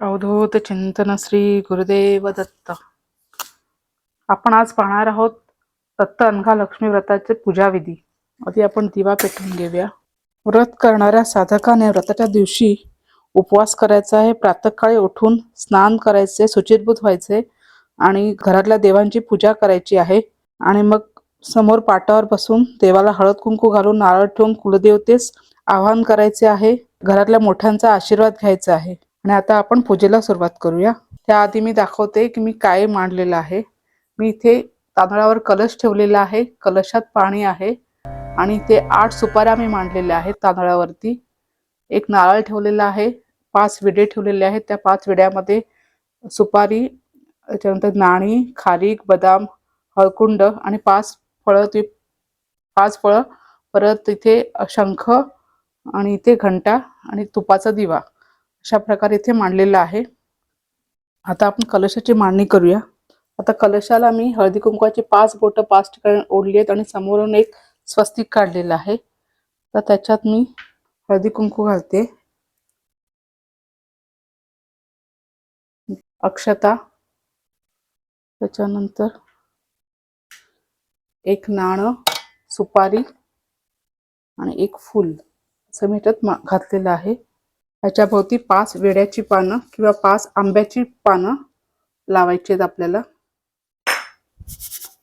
अवधूत चिंतन श्री गुरुदेव दत्त आपण आज पाहणार आहोत दत्त अनघा लक्ष्मी व्रताचे पूजाविधी. आधी आपण दिवा पेटवून घेऊया. व्रत करणाऱ्या साधकाने व्रताच्या दिवशी उपवास करायचा आहे. प्रातःकाळी उठून स्नान करायचे शुचिर्भूत व्हायचे आणि घरातल्या देवांची पूजा करायची आहे. आणि मग समोर पाटावर बसून देवाला हळद कुंकू घालून नारळ ठेवून कुलदेवतेस आवाहन करायचे आहे. घरातल्या मोठ्यांचा आशीर्वाद घ्यायचा आहे. आणि आता आपण पूजेला सुरुवात करूया. त्याआधी मी दाखवते की मी काय मांडलेलं आहे. मी इथे तांदळावर कलश ठेवलेला आहे. कलशात पाणी आहे. आणि इथे आठ सुपाऱ्या मी मांडलेल्या आहेत तांदळावरती. एक नारळ ठेवलेला आहे. पाच विडे ठेवलेले आहेत. त्या पाच विड्यामध्ये सुपारी त्याच्यानंतर नाणी खारीक बदाम हळकुंड आणि पाच फळं ती पाच फळं. परत तिथे शंख आणि इथे घंटा आणि तुपाचा दिवा. अशा प्रकारे इथे मांडलेलं आहे. आता आपण कलशाची मांडणी करूया. आता कलशाला मी हळदी कुंकवाची पाच बोटं पाच ठिकाणी ओढली आहेत आणि समोरून एक स्वस्तिक काढलेलं आहे. तर त्याच्यात मी हळदी कुंकू घालते. अक्षता. त्याच्यानंतर एक नाणं सुपारी आणि एक फूल असं मी मा- घातलेलं आहे. ह्याच्याभोवती पाच वेड्याची पानं किंवा पाच आंब्याची पानं लावायची आहेत आपल्याला.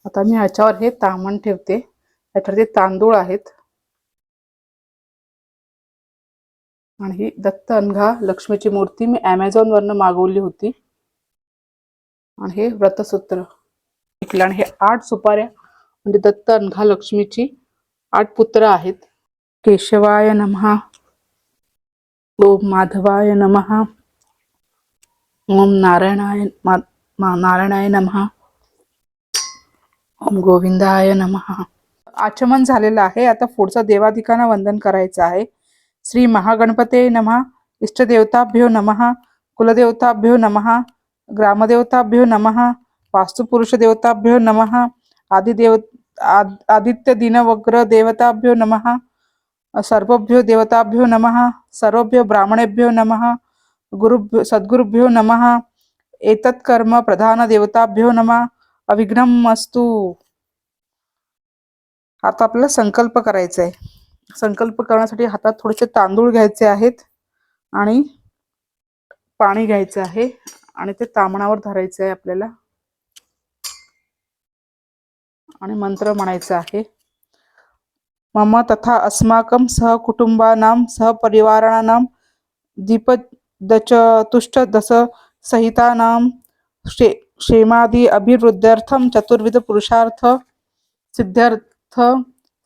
आता मी ह्याच्यावर हे तामण ठेवते. ह्याच्यावरती तांदूळ आहेत. आणि ही दत्त अनघा लक्ष्मीची मूर्ती मी ॲमेझॉन वरनं मागवली होती. आणि हे व्रतसूत्र ऐकलं आणि हे आठ सुपाऱ्या म्हणजे दत्त अनघा लक्ष्मीची आठ पुत्र आहेत. केशवाय नमहा ओम माधवाय नमः। ओम नारायणाय मा मा- नारायणाय नमः। ओम गोविंदाय नमः। आचमन झालेलं आहे. आता पुढचा देवाधिकांना वंदन करायचं आहे. श्री महागणपते नमः। इष्टदेवताभ्यो नमः। कुलदेवताभ्यो नमः। ग्रामदेवताभ्यो नमः। वास्तुपुरुषदेवताभ्यो नमः। आदिदेव आद- आदित्य दिनवग्र देवताभ्यो नमः। सर्वभ्यो देवताभ्यो नमः सर्वभ्यो ब्राह्मणेभ्यो नमः गुरुभ्यो सद्गुरुभ्यो नमः एतत् कर्म प्रधान देवताभ्यो नमः अविघ्नम अस्तु. आता आपल्याला संकल्प करायचा आहे संकल्प करण्यासाठी हातात थोडेसे तांदूळ घ्यायचे आहेत आणि पाणी घ्यायचं आहे आणि ते तामणावर धरायचं आहे आपल्याला. आणि मंत्र म्हणायचा आहे. मम तथा अस्माकं सहकुटुम्बानां सहपरिवाराणां दीपदचतुष्टदशसहितानां क्षे क्षेमादि अभिवृद्ध्यर्थं चतुर्विधपुरुषार्थ सिद्ध्यर्थ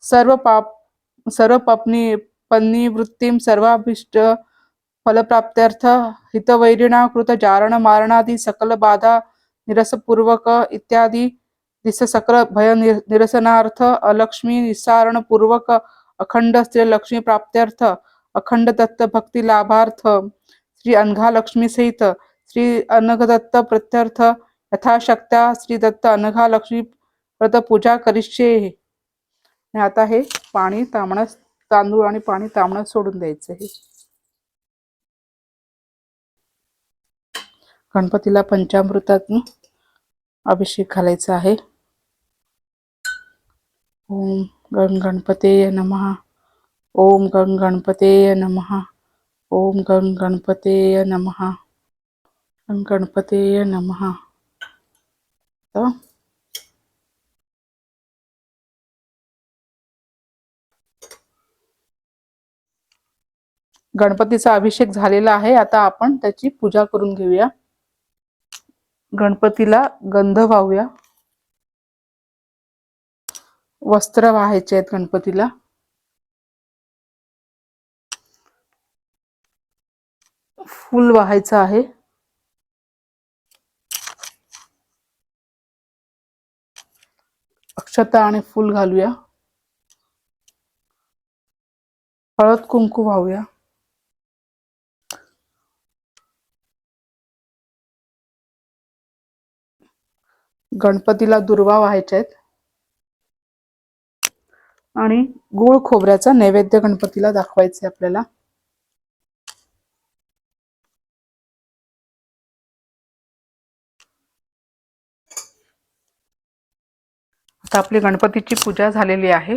सर्वपाप सर्वपत्नी पत्नीवृत्तिं सर्वाभीष्ट फलप्राप्त्यर्थ हितवैरिणा कृत जारण मारणादि सकल बाधा निरसपूर्वक इत्यादी दिस सकल भय निरसनार्थ अलक्ष्मी निस्सारण पूर्वक अखंड स्त्री लक्ष्मी प्राप्त्यर्थ अखंड दत्त भक्ती लाभार्थ श्री अनघा लक्ष्मी सहित श्री अनघदत्त प्रत्यर्थ यथाशक्त्या श्री दत्त अनघा लक्ष्मी व्रत पूजा करिष्ये. आता हे पाणी तांबणस तांदूळ आणि पाणी तांबण्यास सोडून द्यायचं हे. गणपतीला पंचामृतातून अभिषेक घालायचा आहे. ओम गण गणपते नमः। ओम गण गणपते नमः। ओम गण गणपते नमः। गण गणपते नमः। गणपतीचा अभिषेक झालेला आहे. आता आपण त्याची पूजा करून घेऊया. गणपतीला गंध वाहूया. वस्त्र वाहायचे आहेत गणपतीला. फूल वाहायचं आहे. अक्षता आणि फूल घालूया. हळद कुंकू वाहूया. गणपतीला दुर्वा व्हायच्या आहेत. आणि गुळ खोबऱ्याचा नैवेद्य गणपतीला दाखवायचे आपल्याला. आता आपली गणपतीची पूजा झालेली आहे.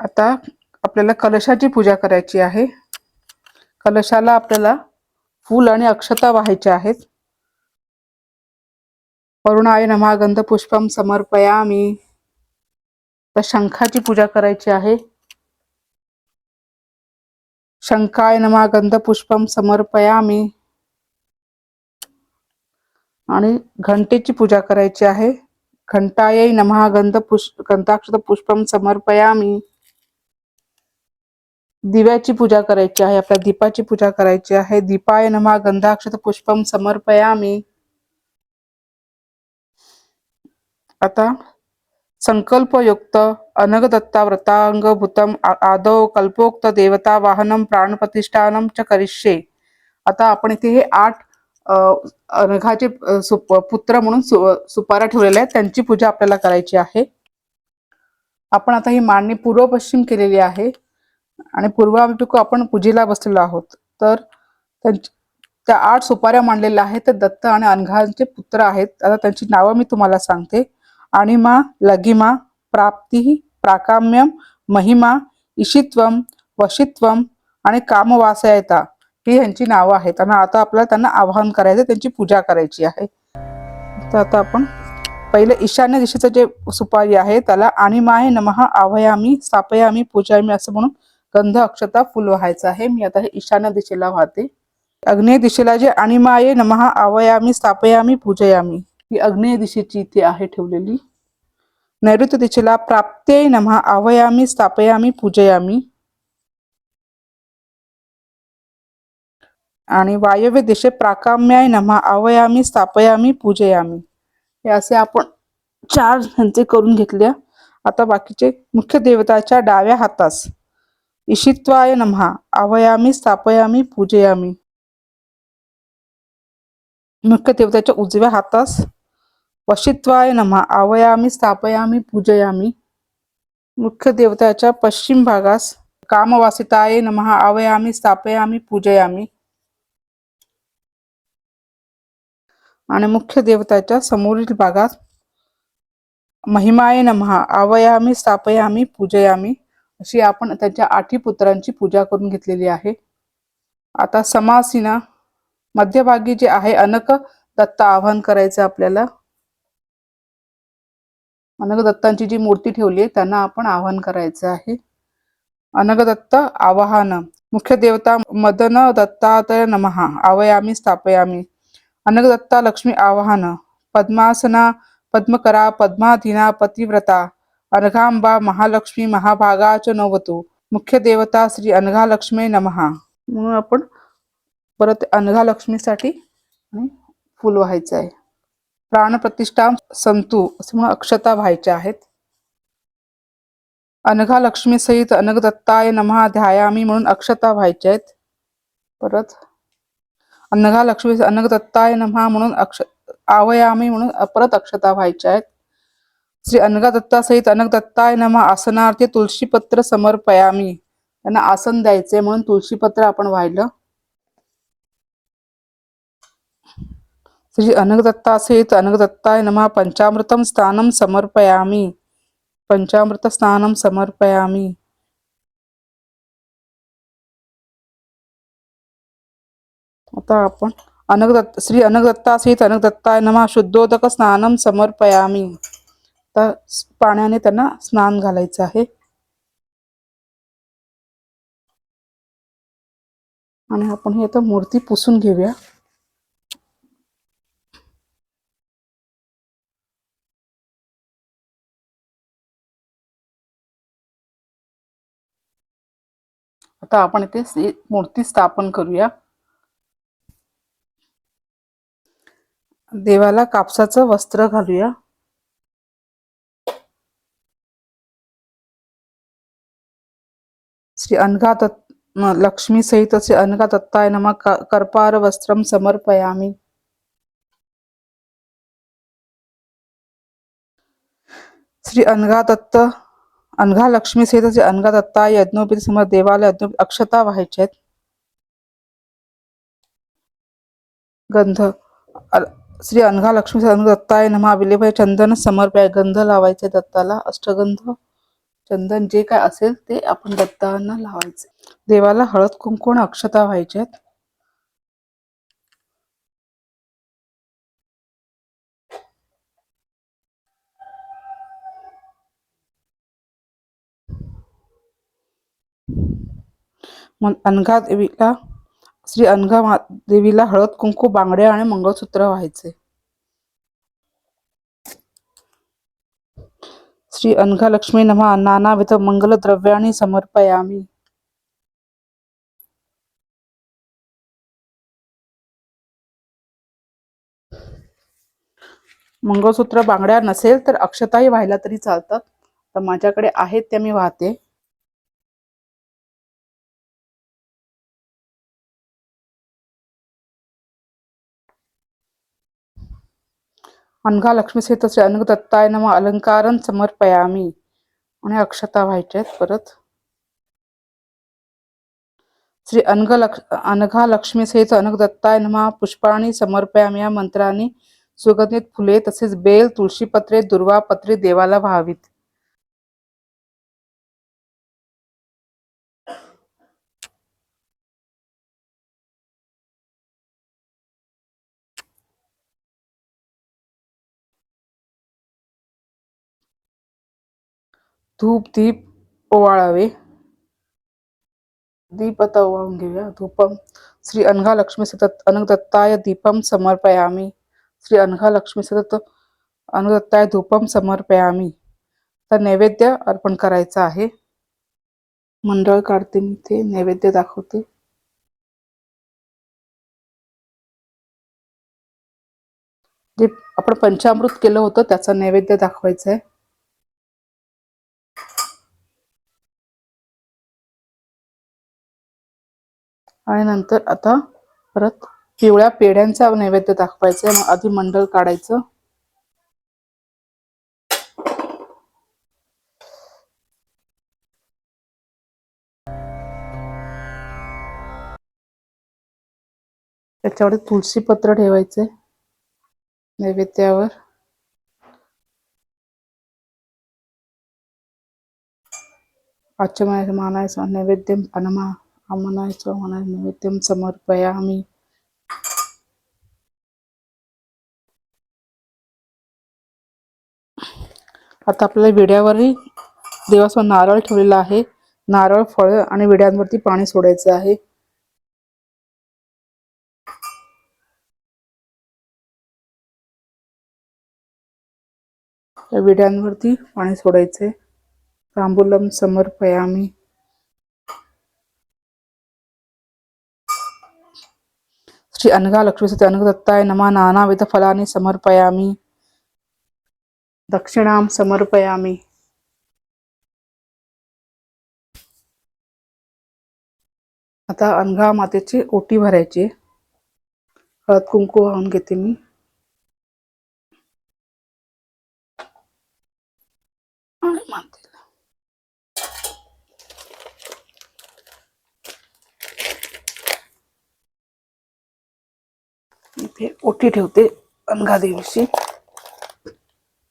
आता आपल्याला कलशाची पूजा करायची आहे. कलशाला आपल्याला फूल आणि अक्षता व्हायच्या आहेत. वरुणाय नमा गंध पुष्पम समर्पयामी. तर शंखाची पूजा करायची आहे. शंकाय नमा गंध पुष्पम समर्पयामी. आणि घंटेची पूजा करायची आहे. घंटायै नमः गंध पुष्प गंधाक्षत पुष्पम समर्पयामी. दिव्याची पूजा करायची आहे, आपल्या दीपाची पूजा करायची आहे. दीपाय नमः गंधाक्षत पुष्पम समर्पयामी. आता संकल्पयुक्त अनगदत्ता व्रतांग भूतम आदौ कल्पोक्त देवता वाहनम प्राणप्रतिष्ठानम च करिष्ये. आता आपण इथे हे आठ अनघाचे सुप- पुत्र म्हणून सु- सुपारा ठेवलेले आहेत. त्यांची पूजा आपल्याला करायची आहे. आपण आता ही मांडणी पूर्व पश्चिम केलेली आहे. आणि पूर्वाभिमुख आपण पूजेला बसलेलो आहोत. तर त्यांची त्या आठ सुपाऱ्या मांडलेल्या आहेत. तर दत्त आणि अनघांचे पुत्र आहेत. आता त्यांची नावं मी तुम्हाला सांगते. अणिमा लगिमा प्राप्ती प्राकाम्यम महिमा इशित्वम वशित्वम आणि कामवासयता ही यांची नावं आहेत. आणि आता आपल्याला त्यांना आवाहन करायचं त्यांची पूजा करायची आहे. तर आता आपण पहिले ईशान्य दिशेचं जे सुपारी आहे त्याला अणिमाय नमः आवयामी स्थापयामी पूजायामी असं म्हणून गंध अक्षता फुल व्हायचं आहे. मी आता हे ईशान्य दिशेला वाहते. अग्नेय दिशेला जे आणि माये नमः आवयामी स्थापयामी पूजयामी. ही अग्नेय दिशेची इथे आहे ठेवलेली. नैऋत्य दिशेला प्राप्ते नमः आवयामी स्थापयामी पूजयामी. आणि वायव्य दिशे प्राकाम्याय नमः आवयामी स्थापयामी पूजयामी. हे असे आपण चार ह्यांचे करून घेतल्या. आता बाकीचे मुख्य देवताच्या डाव्या हातास. इशित्वाय नमहा आवयामी स्थापयामी पूजयामी. मुख्य देवताच्या उजव्या हातास. वशित्वाय नमः आवयामी स्थापयामी पूजयामी. मुख्य देवताच्या पश्चिम भागास कामवासिताय नमः आवयामी स्थापयामी पूजयामी. आणि मुख्य देवताच्या समोरील भागात महिमाय नमः आवयामी स्थापयामी पूजयामी अशी आपण त्यांच्या आठी पुत्रांची पूजा करून घेतलेली आहे. आता समासीना मध्यभागी जे आहे अनक दत्त आवाहन करायचं आपल्याला. अनगदत्तांची जी मूर्ती ठेवली आहे त्यांना आपण आवाहन करायचं आहे. अनगदत्त आवाहन. मुख्य देवता मदन दत्तातय नमः. आवयामी स्थापयामी. अनगदत्ता लक्ष्मी आवाहन. पद्मासना पद्मकरा पद्माधीना पतिव्रता अनघांबा महालक्ष्मी महाभागा च नवतो मुख्य देवता श्री अनघा लक्ष्मी नमः. म्हणून आपण परत अनघा लक्ष्मीसाठी फुल व्हायचं आहे. प्राणप्रतिष्ठा संतू असे म्हणून अक्षता व्हायच्या आहेत. अनघा लक्ष्मी सहित अनगदत्ताय नमहा ध्यायामी म्हणून अक्षता व्हायच्या आहेत. परत अनघा लक्ष्मी अनगदत्ताय नमहा म्हणून अक्ष आवयामी म्हणून परत अक्षता व्हायच्या आहेत. श्री अनघा दत्ता सहित अनग दत्ताय नमः आसनार्थी तुळशीपत्र समर्पयामी. त्यांना आसन द्यायचे म्हणून तुळशीपत्र आपण वाहिलं. श्री अनगदत्ता सहित अनगदत्ताय नमः. पंचामृतम स्थानम समर्पयामी. पंचामृत स्थानम समर्पयामी. आता आपण अनगदत्त श्री अनगदत्ता सहित अनगदत्ताय नमः. शुद्धोदक स्नानम समर्पयामी. आता पाण्याने त्यांना स्नान घालायचं आहे. आणि आपण हे आता मूर्ती पुसून घेऊया. आता आपण इथे मूर्ती स्थापन करूया. देवाला कापसाचं वस्त्र घालूया. श्री अनघा दत्त लक्ष्मी सहित श्री अनघा दत्ताय नम कर्पार वस्त्रम समर्पयामी. श्री अनघा दत्त अनघा लक्ष्मी सहित जे अनघा दत्ता यज्ञोपीत समोर देवाला यज्ञोपीत अक्षता व्हायच्या गंध. श्री अनघा लक्ष्मी दत्ताय नमा. विलेभाई चंदन समर्पाय गंध लावायचे दत्ताला. अष्टगंध. चंदन जे काय असेल ते आपण दत्तांना लावायचे. देवाला हळद कुंकून अक्षता व्हायच्यात मग अनघा देवीला श्री अनघा देवीला हळद कुंकू बांगड्या आणि मंगळसूत्र व्हायचे. श्री अनघा लक्ष्मी नमा. नानाविध मंगल द्रव्याने समर्पयामी. मंगळसूत्र बांगड्या नसेल तर अक्षताही व्हायला तरी चालतात. तर माझ्याकडे आहेत त्या मी वाहते. अनघा लक्ष्मी सहित श्री अनघ दत्ताय नम अलंकारन समर्पयामी। आणि अक्षता व्हायच्यात परत। श्री अनघ लक्ष अनघा लक्ष्मी सहित अनघ दत्ताय नमा पुष्पाणी समर्पयामी। या मंत्राने सुगंधित फुले तसेच बेल तुळशीपत्रे दुर्वापत्रे देवाला व्हावीत धूप दीप ओवाळावे. दीप आता ओवाळून घेऊया. धूपम श्री अनघा लक्ष्मी सतत अनगदत्ताय दीपम समर्पयामी. श्री अनघा लक्ष्मी सतत अनगदत्ताय धूपम समर्पयामी. तर नैवेद्य अर्पण करायचं आहे. मंडळ काढते मी ते नैवेद्य दाखवते. जे आपण पंचामृत केलं होतं त्याचा नैवेद्य दाखवायचा आहे आणि नंतर आता परत पिवळ्या पेढ्यांचा नैवेद्य दाखवायचा आहे मग आधी मंडळ काढायचं. त्याच्यावर तुळशी पत्र ठेवायचे नैवेद्यावर. आचमय मानायचं नैवेद्य अनमा अमनायचं मनाय नैवेद्यम आम्ही. आता आपल्या विड्यावरही देवासमोर नारळ ठेवलेला आहे. नारळ फळ आणि विड्यांवरती पाणी सोडायचं आहे. त्या विड्यांवरती पाणी सोडायचे तांबुलम समर्पयामी श्री अनघा लक्ष्मी सत्य अनघ दत्ताय नमा. नानाविध फलानी समर्पयामी. दक्षिणाम समर्पयामी. आता अनघा मातेची ओटी भरायचे. हळद कुंकू वाहून घेते मी. आणि हे ओटी ठेवते अनघा देवीची.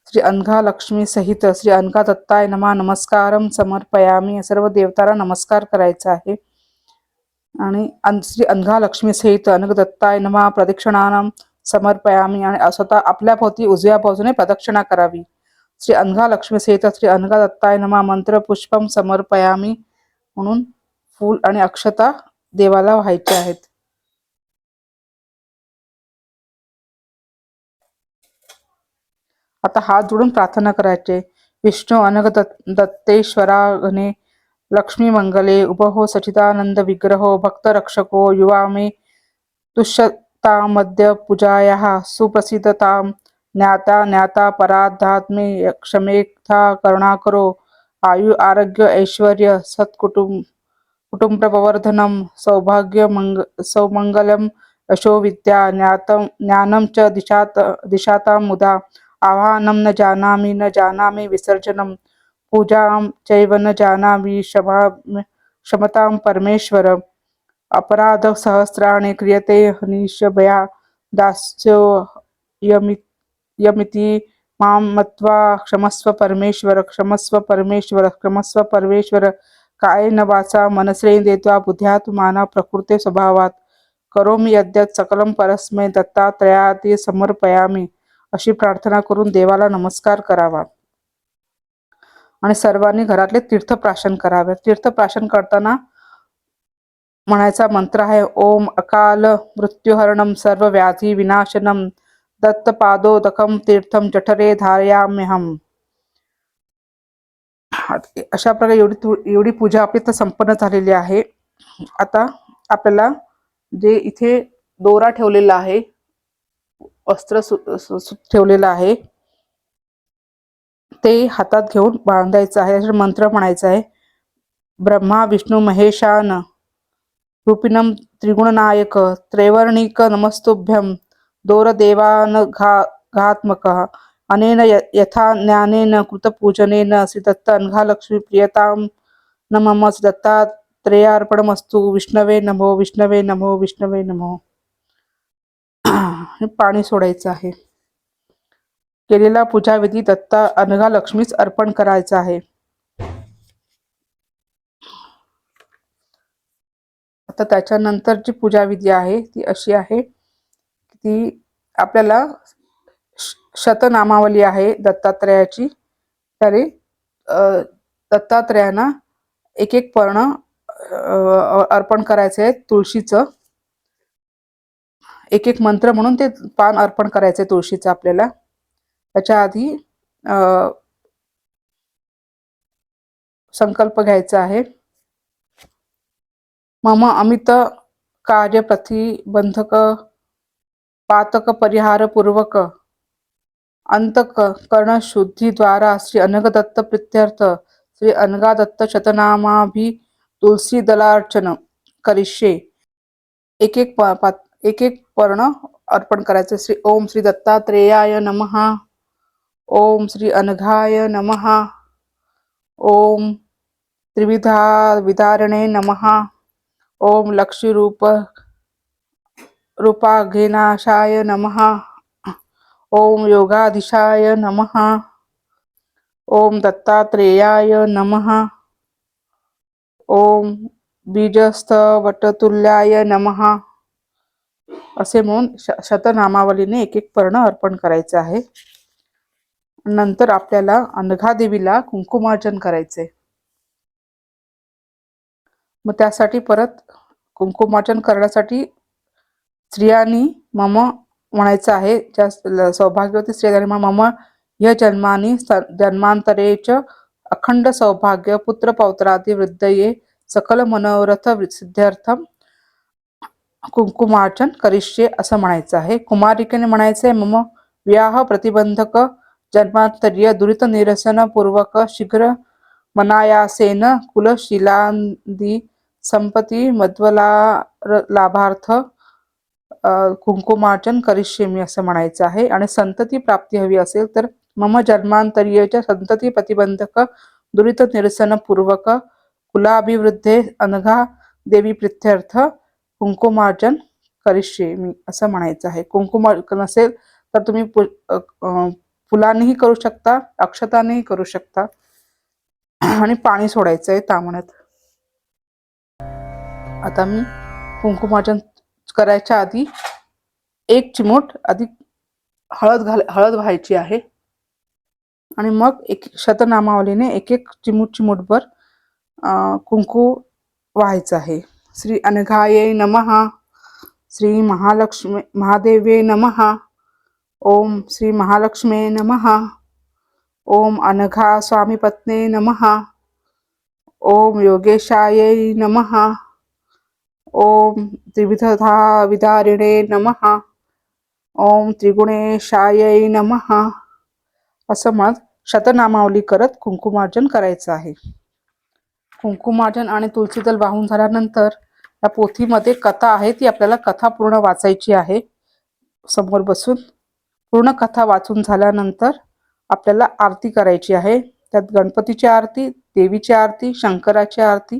श्री अनघा लक्ष्मी सहित श्री अनघा दत्ताय नमा. नमस्कारम समर्पयामी. सर्व देवताला नमस्कार करायचा आहे. आणि श्री अनघा लक्ष्मी सहित अनघ दत्ताय नमा. प्रदक्षिणानाम समर्पयामी आणि स्वतः आपल्या भोवती उजव्या बाजूने प्रदक्षिणा करावी. श्री अनघा लक्ष्मी सहित श्री अनघा दत्ताय नमा. मंत्र पुष्पम समर्पयामी म्हणून फूल आणि अक्षता देवाला व्हायचे आहेत. आता हात जोडून प्रार्थना करायचे. विष्णू अनग दत्त दत्तेश्वराघने लक्ष्मी मंगले उपहो सचिदानंद विग्रहो भक्त रक्षको युवा मे तुष्यता मध्य पूजायाः सुप्रसिद्धतां ज्ञाता ज्ञाता पराधात्मे क्षमेथा करुणाकरो आयु आरोग्य ऐश्वर्य सत्कुटुंब कुटुंबप्रवर्धनं सौभाग्य मंग सौमंगलं यशो विद्या ज्ञातं ज्ञानं च दिशात दिशातां मुदा आह्वानं न जानामि न जानामि विसर्जनं पूजां चैव न जानामि क्षमा क्षमतां परमेश्वर। अपराधसहस्राणि क्रियते हनिशभया दास्यो यमि यमिति मां मत्वा क्षमस्व परमेश्वर क्षमस्व परमेश्वर क्षमस्व परमेश्वर। कायेन वाचा मनसेंदेत्वा बुद्ध्यात्माना प्रकृतेस्वभावात् करोमि यद्यत् सकलं परस्मै दत्तात्रयादि समर्पयामि। अशी प्रार्थना करून देवाला नमस्कार करावा. आणि सर्वांनी घरातले तीर्थप्राशन करावे. तीर्थप्राशन करताना म्हणायचा मंत्र आहे ओम अकाल मृत्युहरणम सर्व व्याधी विनाशनम दत्त पादोदकम तीर्थम जठरे धारयाम्यहम अशा प्रकारे एवढी एवढी पूजा आपली तर संपन्न झालेली आहे. आता आपल्याला जे इथे दोरा ठेवलेला आहे वस्त्र सु- सु- सु- ठेवलेलं आहे. ते हातात घेऊन बांधायचं आहे. मंत्र म्हणायचा आहे. ब्रह्मा विष्णू महेशान रूपिनम त्रिगुणनायक त्रैवर्णिक नमस्तुभ्यं दोरदेवान घा घात्मक अनेन य- यथा ज्ञानेन कृतपूजनेन श्रीदत्त अनघालक्ष्मी प्रियतां न मम दत्तात्रेयार्पणमस्तु विष्णवे नमो विष्णवे नमो विष्णवे नमो। हे पाणी सोडायचं आहे. केलेला पूजाविधी दत्ता अनघा लक्ष्मीच अर्पण करायचा आहे. आता त्याच्यानंतर जी पूजाविधी आहे ती अशी आहे ती आपल्याला शतनामावली आहे दत्तात्रयाची. तरी अ, दत्तात्रयांना एक एक पर्ण अर्पण करायचं आहे तुळशीचं. एक एक मंत्र म्हणून ते पान अर्पण करायचे तुळशीचं आपल्याला. त्याच्या आधी संकल्प घ्यायचा आहे. मम अमित कार्य प्रतिबंधक पातक परिहार पूर्वक अंतक कर्ण शुद्धी द्वारा श्री अनगदत्त प्रित्यर्थ श्री अनगादत्त शतनामाभि तुलसी दलार्चन करिष्ये. एक एक पा पा एक एक पर्ण अर्पण करायचे. श्री ओम श्री दत्तात्रेयाय नमः. ओम श्री अनघाय नमः. ओम त्रिविधा विदारणे नमः. ओम लक्ष्मीरूप रूपाघेनाशाय नमः. ओम योगाधीशाय नमः. ओम दत्तात्रेयाय नमः. ओम बीजस्थवटतुल्याय नमः. असे म्हणून श- शतनामावलीने एक एक पर्ण अर्पण करायचे आहे. नंतर आपल्याला अनघादेवीला कुंकुमार्जन करायचे. मग त्यासाठी परत कुंकुमार्जन करण्यासाठी स्त्रियांनी मम म्हणायचं आहे. ज्या सौभाग्यवती स्त्रिया मम या जन्मानी जन्मांतरेच अखंड सौभाग्य पुत्र पौत्रादी वृद्धये सकल मनोरथ सिद्ध्यर्थम कुंकुमार्चन करिष्ये असं म्हणायचं आहे. कुमारिकेने म्हणायचं आहे मम व्याह प्रतिबंधक जन्मांतरीय दुरित निरसन पूर्वक शीघ्र मनायासेन कुलशिलांदी संपत्ती मध्वला लाभार्थ कुंकुमार्चन करिष्ये मी असं म्हणायचं आहे. आणि संतती प्राप्ती हवी असेल तर मम जन्मांतरीयच्या संतती प्रतिबंधक दुरित निरसन पूर्वक कुलाभिवृद्धे अनघा देवी प्रित्यर्थ कुंकुमार्जन करिष्ये मी असं म्हणायचं आहे. कुंकुमार्जन असेल तर तुम्ही पु- फुलांनीही करू शकता अक्षतानेही करू शकता. आणि पाणी सोडायचं आहे तामण्यात आता मी कुंकुमार्जन करायच्या आधी एक चिमूट आधी हळद घाल हळद व्हायची आहे. आणि मग एक शतनामावलीने एक एक चिमूट चिमूटभर कुंकू व्हायचं आहे. श्री अनघाये नमः। श्री महालक्ष्मी महादेवे नमः। ओम श्री महालक्ष्मे नमः। ओम अनघा स्वामीपत्ने नमः। ओम योगेशायै नमः। ओम त्रिविधधा विदारिणे नमः। ओम त्रिगुणेशायै नमः। असं मग शतनामावली करत कुंकुमार्जन करायचं आहे. कुंकुमार्जन आणि तुळशीदल वाहून झाल्यानंतर या पोथीमध्ये कथा आहे ती आपल्याला कथा पूर्ण वाचायची आहे. समोर बसून पूर्ण कथा वाचून झाल्यानंतर आपल्याला आरती करायची आहे. त्यात गणपतीची आरती देवीची आरती शंकराची आरती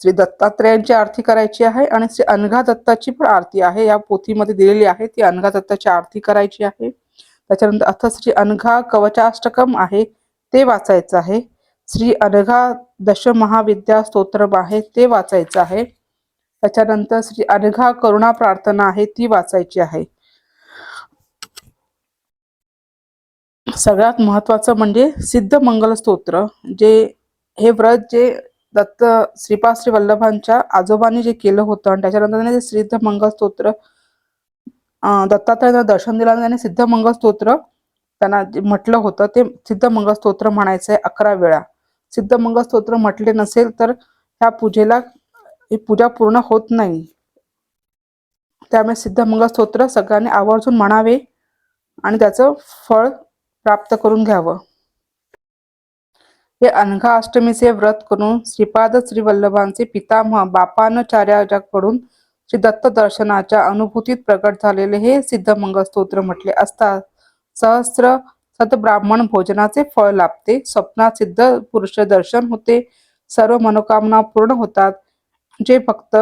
श्री दत्तात्रेयांची आरती करायची आहे आणि श्री अनघा दत्ताची पण आरती आहे. या पोथीमध्ये दिलेली आहे ती अनघा दत्ताची आरती करायची आहे. त्याच्यानंतर अथ श्री अनघा कवचाष्टकम आहे ते वाचायचं आहे. श्री अनघा दशमहाविद्या स्तोत्रम आहे ते वाचायचं आहे. त्याच्यानंतर श्री अनघा करुणा प्रार्थना आहे ती वाचायची आहे. सगळ्यात महत्वाचं म्हणजे सिद्ध मंगल स्तोत्र जे हे व्रत जे दत्त श्रीपाद श्री वल्लभांच्या आजोबांनी जे केलं होतं आणि त्याच्यानंतर त्याने सिद्ध मंगल स्तोत्र अं, दत्तात्रयाला दर्शन दिलं त्याने सिद्ध मंगल स्तोत्र त्यांना जे म्हटलं होतं ते सिद्ध मंगल स्तोत्र म्हणायचं आहे अकरा वेळा. सिद्धमंगल स्तोत्र म्हटले नसेल तर ह्या पूजेला ही पूजा पूर्ण होत नाही. त्यामुळे सिद्धमंगल स्तोत्र सगळ्यांनी आवर्जून म्हणावे आणि त्याचं फळ प्राप्त करून घ्यावं. हे अनघा अष्टमीचे व्रत करून श्रीपाद श्री वल्लभांचे पितामह बापानचार्याकडून श्री दत्त दर्शनाच्या अनुभूतीत प्रकट झालेले हे सिद्धमंगल स्तोत्र म्हटले असता सहस्र सतब्राह्मण भोजनाचे फळ लाभते स्वप्नात सिद्ध पुरुष दर्शन होते सर्व मनोकामना पूर्ण होतात. जे फक्त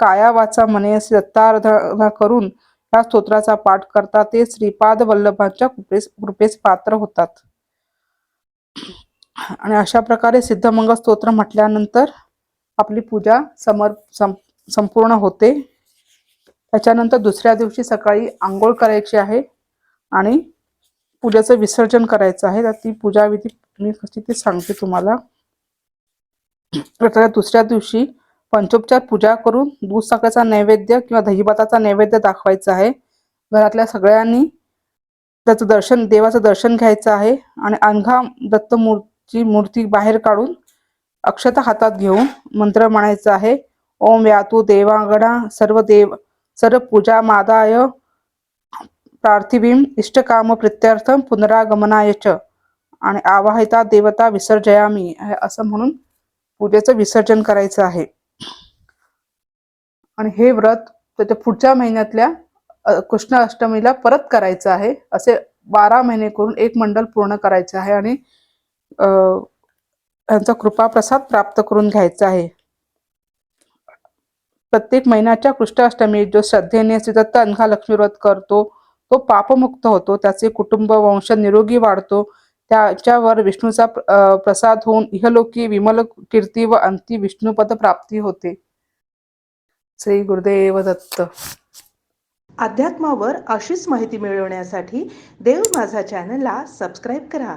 काया वाचा मने सत्ताराधना करून या स्तोत्राचा पाठ करतात ते श्रीपाद वल्लभांच्या कृपेस कृपेस पात्र होतात. आणि अशा प्रकारे सिद्धमंगल स्तोत्र म्हटल्यानंतर आपली पूजा समर सं संपूर्ण होते. त्याच्यानंतर दुसऱ्या दिवशी सकाळी आंघोळ करायची आहे आणि पूजेचं विसर्जन करायचं आहे तर ती पूजाविधी मी कशी ती सांगते तुम्हाला. तर दुसऱ्या दिवशी पंचोपचार पूजा करून दूध साखरेचा नैवेद्य किंवा दहीभाताचा नैवेद्य दाखवायचा आहे. घरातल्या सगळ्यांनी त्याचं दर्शन देवाचं दर्शन घ्यायचं आहे आणि अनघा दत्त मूर्ती मूर्ती बाहेर काढून अक्षता हातात घेऊन मंत्र म्हणायचं आहे. ओम व्यातू देवांगणा सर्व देव सर्व पूजा मादाय प्रार्थिवीम इष्टकाम प्रित्यर्थम पुनरागमनायच आणि आवाहिता देवता विसर्जयामी असं म्हणून पूजेचं विसर्जन करायचं आहे. आणि हे व्रत त्याच्या पुढच्या महिन्यातल्या कृष्ण अष्टमीला परत करायचं आहे. असे बारा महिने करून एक मंडल पूर्ण करायचं आहे आणि अ, यांचा कृपाप्रसाद प्राप्त करून घ्यायचा आहे. प्रत्येक महिन्याच्या कृष्ण अष्टमी जो श्रद्धेने श्रीदत्त अनघा लक्ष्मी व्रत करतो तो पापमुक्त होतो त्याचे कुटुंब वंश निरोगी वाढतो. त्याच्यावर विष्णूचा प्रसाद होऊन इहलोकी विमल कीर्ती व अंती विष्णुपद प्राप्ती होते. श्री गुरुदेव दत्त. अध्यात्मावर अशीच माहिती मिळवण्यासाठी देव माझा चॅनलला सबस्क्राईब करा.